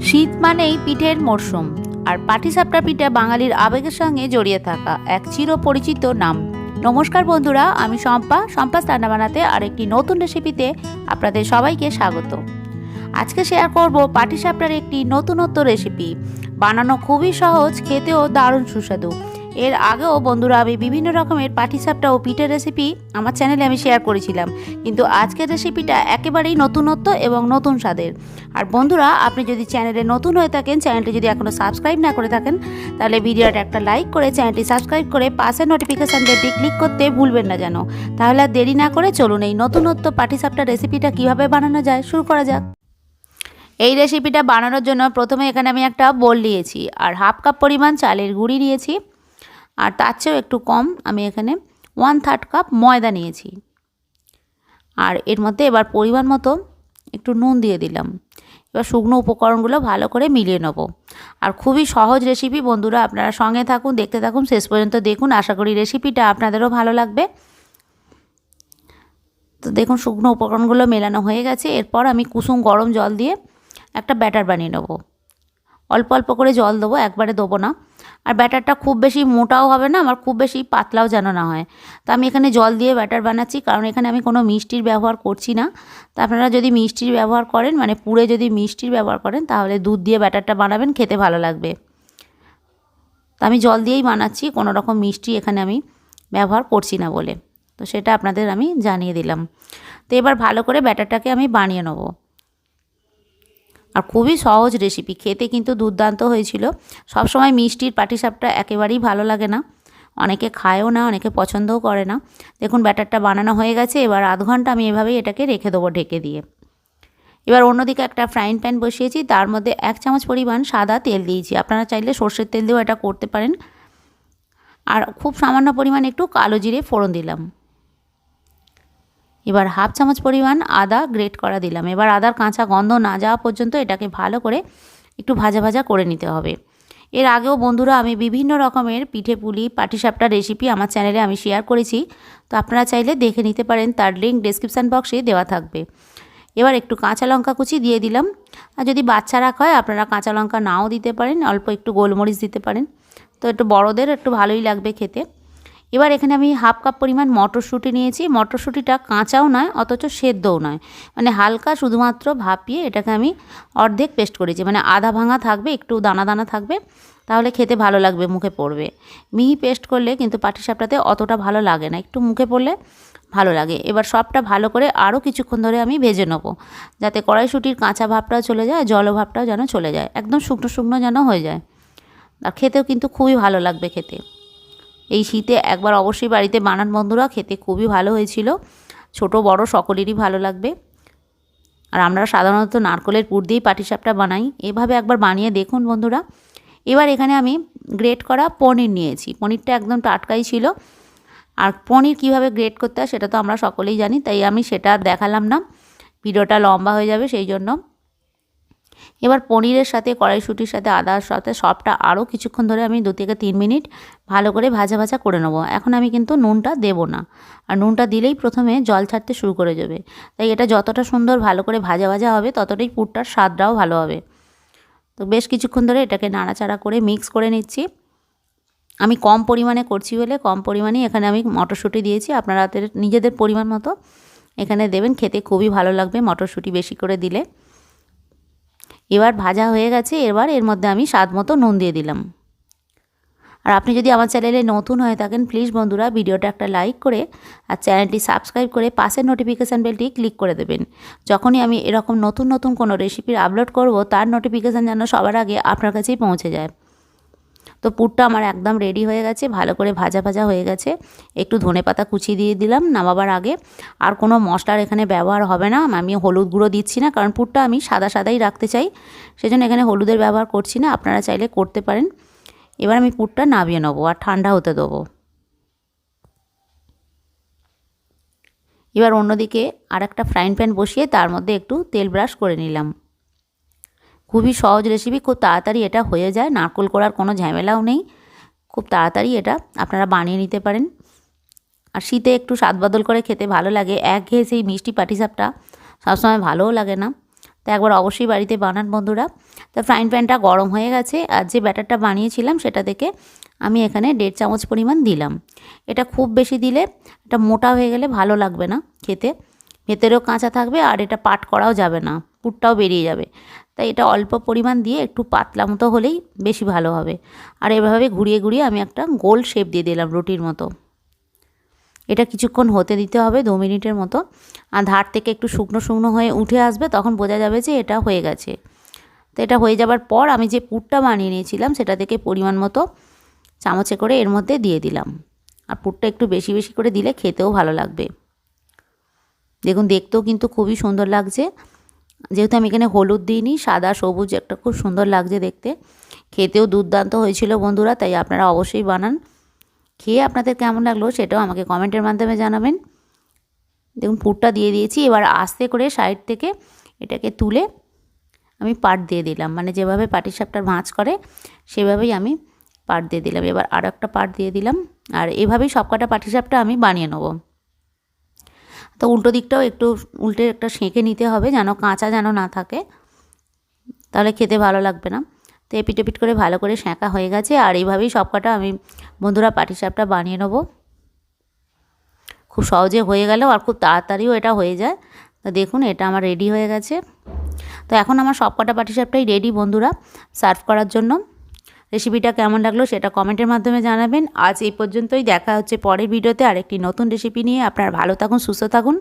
শীত মানেই পিঠের মরশুম আর পাটিসাপটা পিঠা বাঙালির আবেগের সঙ্গে জড়িয়ে থাকা এক চিরপরিচিত নাম। নমস্কার বন্ধুরা, আমি শম্পা। শম্পা রান্না বানাতে আর একটি নতুন রেসিপিতে আপনাদের সবাইকে স্বাগত। আজকে শেয়ার করব পাটিসাপটার একটি নতুনত্ব রেসিপি বানানো খুবই সহজ, খেতেও দারুণ সুস্বাদু। এর আগেও বন্ধুরা আমি বিভিন্ন রকমের পাটিসাপটা ও পিঠের রেসিপি আমার চ্যানেলে আমি শেয়ার করেছিলাম। কিন্তু আজকের রেসিপিটা একেবারেই নতুনত্ব এবং নতুন স্বাদের। আর বন্ধুরা, আপনি যদি চ্যানেলে নতুন হয়ে থাকেন চ্যানেলটি যদি এখনও সাবস্ক্রাইব না করে থাকেন, তাহলে ভিডিওটা একটা লাইক করে চ্যানেলটি সাবস্ক্রাইব করে পাশের নোটিফিকেশান বেলটি ক্লিক করতে ভুলবেন না যেন। তাহলে আর দেরি না করে চলুন এই নতুনত্ব পাটিসাপটা রেসিপিটা কীভাবে বানানো যায়, শুরু করা যাক। এই রেসিপিটা বানানোর জন্য প্রথমে এখানে আমি একটা বোল নিয়েছি, আর হাফ কাপ পরিমাণ চালের গুঁড়ি নিয়েছি। আর তার চেয়েও একটু কম আমি এখানে ওয়ান থার্ড কাপ ময়দা নিয়েছি। আর এর মধ্যে এবার পরিমাণ মতো একটু নুন দিয়ে দিলাম। এবার শুকনো উপকরণগুলো ভালো করে মিলিয়ে নেব। আর খুবই সহজ রেসিপি বন্ধুরা, আপনারা সঙ্গে থাকুন, দেখতে থাকুন, শেষ পর্যন্ত দেখুন। আশা করি রেসিপিটা আপনাদেরও ভালো লাগবে। তো দেখুন, শুকনো উপকরণগুলো মেলানো হয়ে গেছে। এরপর আমি কুসুম গরম জল দিয়ে একটা ব্যাটার বানিয়ে নেব। অল্প অল্প করে জল দেবো, একবারে দেবো না। আর ব্যাটারটা খুব বেশি মোটাও হবে না, আমার খুব বেশি পাতলাও যেন না হয়। তো আমি এখানে জল দিয়ে ব্যাটার বানাচ্ছি, কারণ এখানে আমি কোনো মিষ্টির ব্যবহার করছি না। তো আপনারা যদি মিষ্টির ব্যবহার করেন মানে পুরে যদি মিষ্টির ব্যবহার করেন, তাহলে দুধ দিয়ে ব্যাটারটা বানাবেন, খেতে ভালো লাগবে। তো আমি জল দিয়েই বানাচ্ছি, কোনো রকম মিষ্টি এখানে আমি ব্যবহার করছি না বলে। তো সেটা আপনাদের আমি জানিয়ে দিলাম। তো এবার ভালো করে ব্যাটারটাকে আমি বানিয়ে নেব। আর খুবই সহজ রেসিপি খেতে কিন্তু দুর্দান্ত হয়েছিল। সবসময় মিষ্টির পাটিসাপটা একেবারেই ভালো লাগে না। অনেকে খায়ও না, অনেকে পছন্দও করে না। দেখুন, ব্যাটারটা বানানো হয়ে গেছে, এবার আধ ঘণ্টা আমি এভাবেই এটাকে রেখে দেবো ঢেকে দিয়ে। এবার অন্যদিকে একটা ফ্রাইং প্যান বসিয়েছি, তার মধ্যে এক চামচ পরিমাণ সাদা তেল দিয়েছি। আপনারা চাইলে সর্ষের তেল দিয়েও এটা করতে পারেন। আর খুব সামান্য পরিমাণ একটু কালো জিরে ফোড়ন দিলাম। এবার হাফ চামচ পরিমাণ আদা গ্রেট করা দিলাম। এবার আদার কাঁচা গন্ধ না যাওয়া পর্যন্ত এটাকে ভালো করে একটু ভাজা ভাজা করে নিতে হবে। এর আগেও বন্ধুরা আমি বিভিন্ন রকমের পিঠে পুলি, পাটিসাপটা রেসিপি আমার চ্যানেলে আমি শেয়ার করেছি। তো আপনারা চাইলে দেখে নিতে পারেন, তার লিঙ্ক ডিসক্রিপশান বক্সে দেওয়া থাকবে। এবার একটু কাঁচা লঙ্কা কুচি দিয়ে দিলাম। আর যদি বাচ্চা রাখা হয় আপনারা কাঁচা লঙ্কা নাও দিতে পারেন, অল্প একটু গোলমরিচ দিতে পারেন। তো একটু বড়দের একটু ভালোই লাগবে খেতে। এবার এখানে আমি হাফ কাপ পরিমাণ মটরশুঁটি নিয়েছি। মটরশুঁটিটা কাঁচাও নয়, অথচ সেদ্ধও নয়। মানে হালকা শুধুমাত্র ভাপিয়ে এটাকে আমি অর্ধেক পেস্ট করেছি। মানে আধা ভাঙা থাকবে, একটু দানা দানা থাকবে, তাহলে খেতে ভালো লাগবে, মুখে পড়বে। মিহি পেস্ট করলে কিন্তু পাটিসাপটাতে অতটা ভালো লাগে না, একটু মুখে পড়লে ভালো লাগে। এবার সবটা ভালো করে আরও কিছুক্ষণ ধরে আমি ভেজে নেব, যাতে কড়াইশুটির কাঁচা ভাবটাও চলে যায় জল ভাবটাও যেন চলে যায়, একদম শুকনো শুকনো যেন হয়ে যায়। আর খেতেও কিন্তু খুবই ভালো লাগবে খেতে। এই শীতে একবার অবশ্যই বাড়িতে বানান বন্ধুরা, খেতে খুবই ভালো হয়েছিল। ছোট, বড় সকলেরই ভালো লাগবে। আর আমরা সাধারণত নারকলের পুর দিয়েই পাটিসাপটা বানাই। এভাবে একবার বানিয়ে দেখুন বন্ধুরা। এবার এখানে আমি গ্রেট করা পনির নিয়েছি। পনিরটা একদম টাটকাই ছিল। আর পনির কীভাবে গ্রেট করতে হয় সেটা তো আমরা সকলেই জানি, তাই আমি সেটা দেখালাম না। ভিডিওটা লম্বা হয়ে যাবে সেই জন্য। এবার পনিরের সাথে, কড়াইশুটির সাথে, আদার সাথে সবটা আরও কিছুক্ষণ ধরে আমি দু থেকে তিন মিনিট ভালো করে ভাজা ভাজা করে নেব। এখন আমি কিন্তু নুনটা দেব না। আর নুনটা দিলেই প্রথমে জল ছাড়তে শুরু করে যাবে তাই এটা যতটা সুন্দর ভালো করে ভাজা ভাজা হবে, ততটাই পুরটার স্বাদটাও ভালো হবে। তো বেশ কিছুক্ষণ ধরে এটাকে নাড়াচাড়া করে মিক্স করে নিচ্ছি। আমি কম পরিমাণে করছি বলে, কম পরিমাণেই এখানে আমি মটরশুঁটি দিয়েছি। আপনারা নিজেদের পরিমাণ মতো এখানে দেবেন। খেতে খুবই ভালো লাগবে মটরশুঁটি বেশি করে দিলে। এবার ভাজা হয়ে গেছে, এবার এর মধ্যে আমি স্বাদ মতো নুন দিয়ে দিলাম। আর আপনি যদি আমার চ্যানেলে নতুন হয়ে থাকেন প্লিজ বন্ধুরা, ভিডিওটা একটা লাইক করে আর চ্যানেলটি সাবস্ক্রাইব করে পাশের নোটিফিকেশান বেলটি ক্লিক করে দেবেন। যখনই আমি এরকম নতুন নতুন কোনো রেসিপির আপলোড করব, তার নোটিফিকেশান যেন সবার আগে আপনার কাছেই পৌঁছে যায়। তো পুরটা আমার একদম রেডি হয়ে গেছে, ভালো করে ভাজা ভাজা হয়ে গেছে। একটু ধনে পাতা কুচি দিয়ে দিলাম নামাবার আগে। আর কোনো মশলার এখানে ব্যবহার হবে না, আমি হলুদ গুঁড়ো দিচ্ছি না, কারণ পুরটা আমি সাদা সাদাই রাখতে চাই। সেজন্য এখানে হলুদের ব্যবহার করছি না, আপনারা চাইলে করতে পারেন। এবার আমি পুরটা নামিয়ে নেব আর ঠান্ডা হতে দেবো। এবার অন্যদিকে আর একটা ফ্রাইং প্যান বসিয়ে তার মধ্যে একটু তেল ব্রাশ করে নিলাম। খুবই সহজ রেসিপি খুব তাড়াতাড়ি এটা হয়ে যায়, নারকোল করার কোনো ঝামেলাও নেই। খুব তাড়াতাড়ি এটা আপনারা বানিয়ে নিতে পারেন। আর শীতে একটু স্বাদ বদল করে খেতে ভালো লাগে। এক ঘেয়ে সেই মিষ্টি পাটিসাপটা সবসময় ভালোও লাগে না। তো একবার অবশ্যই বাড়িতে বানান বন্ধুরা। তো ফ্রাইং প্যানটা গরম হয়ে গেছে। আর যে ব্যাটারটা বানিয়েছিলাম সেটা থেকে আমি এখানে দেড় চামচ পরিমাণ দিলাম। এটা খুব বেশি দিলে এটা মোটা হয়ে গেলে ভালো লাগবে না খেতে। ভেতরেও কাঁচা থাকবে আর এটা পাট করাও যাবে না। পুরটাও বেরিয়ে যাবে। তাই এটা অল্প পরিমাণ দিয়ে একটু পাতলা মতো হলেই বেশি ভালো হবে। আর এভাবে ঘুরিয়ে ঘুরিয়ে আমি একটা গোল শেপ দিয়ে দিলাম রুটির মতো। এটা কিছুক্ষণ হতে দিতে হবে দু মিনিটের মতো। আর ধার থেকে একটু শুকনো শুকনো হয়ে উঠে আসবে তখন বোঝা যাবে যে এটা হয়ে গেছে। তো এটা হয়ে যাবার পর আমি যে পুরটা বানিয়ে নিয়েছিলাম সেটা থেকে পরিমাণ মতো চামচে করে এর মধ্যে দিয়ে দিলাম। আর পুরটা একটু বেশি বেশি করে দিলে খেতেও ভালো লাগবে। দেখুন, দেখতেও কিন্তু খুবই সুন্দর লাগছে। যেহেতু আমি এখানে হলুদ দিইনি, সাদা, সবুজ একটা খুব সুন্দর লাগছে দেখতে। খেতেও দুর্দান্ত হয়েছিল বন্ধুরা, তাই আপনারা অবশ্যই বানান। খেয়ে আপনাদের কেমন লাগল সেটাও আমাকে কমেন্টের মাধ্যমে জানাবেন। দেখুন, পুরটা দিয়ে দিয়েছি, এবার আস্তে করে সাইড থেকে এটাকে তুলে আমি পাট দিয়ে দিলাম। মানে যেভাবে পাটিসাপটার ভাঁজ করে, সেভাবেই আমি পাট দিয়ে দিলাম। এবার আর একটা পাট দিয়ে দিলাম, আর এভাবেই সবকটা পাটিসাপটা আমি বানিয়ে নেব। তো উল্টো দিকটাও একটু উল্টে একটা সেঁকে নিতে হবে যেন কাঁচা যেন না থাকে। তাহলে খেতে ভালো লাগবে না। তো এপিট এপিট করে ভালো করে সেঁকা হয়ে গেছে। আর এইভাবেই সবকটা আমি বন্ধুরা পাটিসাপটা বানিয়ে নেব। খুব সহজে হয়ে গেলেও আর খুব তাড়াতাড়িও এটা হয়ে যায়। তো দেখুন, এটা আমার রেডি হয়ে গেছে। তো এখন আমার সব সবকটা পাটিসাপটাই রেডি বন্ধুরা সার্ভ করার জন্য। রেসিপিটা কেমন লাগল সেটা কমেন্টের মাধ্যমে জানাবেন। আজ এই পর্যন্তই, দেখা হচ্ছে পরের ভিডিওতে আরেকটি নতুন রেসিপি নিয়ে। আপনার ভালো থাকুন, সুস্থ থাকুন।